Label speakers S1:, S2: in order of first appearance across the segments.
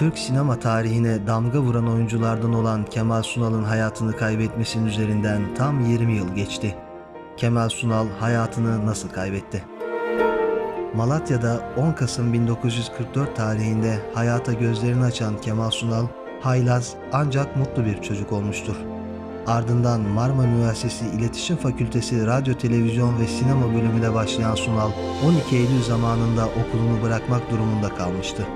S1: Türk sinema tarihine damga vuran oyunculardan olan Kemal Sunal'ın hayatını kaybetmesinin üzerinden tam 20 yıl geçti. Kemal Sunal hayatını nasıl kaybetti? Malatya'da 10 Kasım 1944 tarihinde hayata gözlerini açan Kemal Sunal, haylaz ancak mutlu bir çocuk olmuştur. Ardından Marmara Üniversitesi İletişim Fakültesi Radyo, Televizyon ve Sinema bölümüne başlayan Sunal, 12 Eylül zamanında okulunu bırakmak durumunda kalmıştı.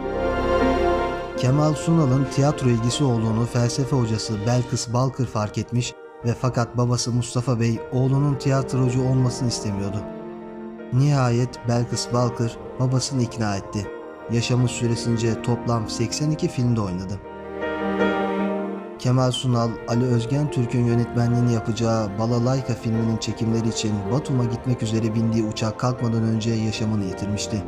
S1: Kemal Sunal'ın tiyatro ilgisi olduğunu felsefe hocası Belkıs Balkır fark etmiş ve fakat babası Mustafa Bey oğlunun tiyatrocu olmasını istemiyordu. Nihayet Belkıs Balkır babasını ikna etti. Yaşamı süresince toplam 82 filmde oynadı. Kemal Sunal, Ali Özgen Türk'ün yönetmenliğini yapacağı Balalayka filminin çekimleri için Batum'a gitmek üzere bindiği uçak kalkmadan önce yaşamını yitirmişti.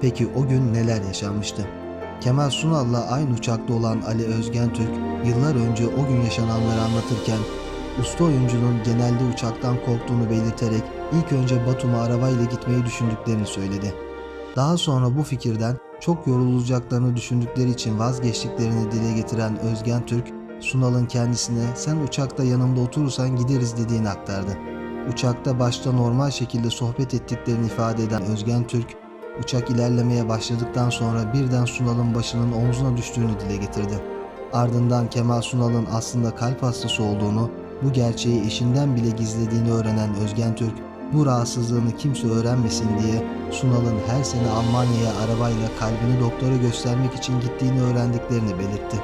S1: Peki o gün neler yaşanmıştı? Kemal Sunal'la aynı uçakta olan Ali Özgen Türk, yıllar önce o gün yaşananları anlatırken, usta oyuncunun genelde uçaktan korktuğunu belirterek ilk önce Batum'a arabayla gitmeyi düşündüklerini söyledi. Daha sonra bu fikirden çok yorulacaklarını düşündükleri için vazgeçtiklerini dile getiren Özgen Türk, Sunal'ın kendisine sen uçakta yanımda oturursan gideriz dediğini aktardı. Uçakta başta normal şekilde sohbet ettiklerini ifade eden Özgen Türk, uçak ilerlemeye başladıktan sonra birden Sunal'ın başının omzuna düştüğünü dile getirdi. Ardından Kemal Sunal'ın aslında kalp hastası olduğunu, bu gerçeği eşinden bile gizlediğini öğrenen Özgen Türk, bu rahatsızlığını kimse öğrenmesin diye Sunal'ın her sene Almanya'ya arabayla kalbini doktora göstermek için gittiğini öğrendiklerini belirtti.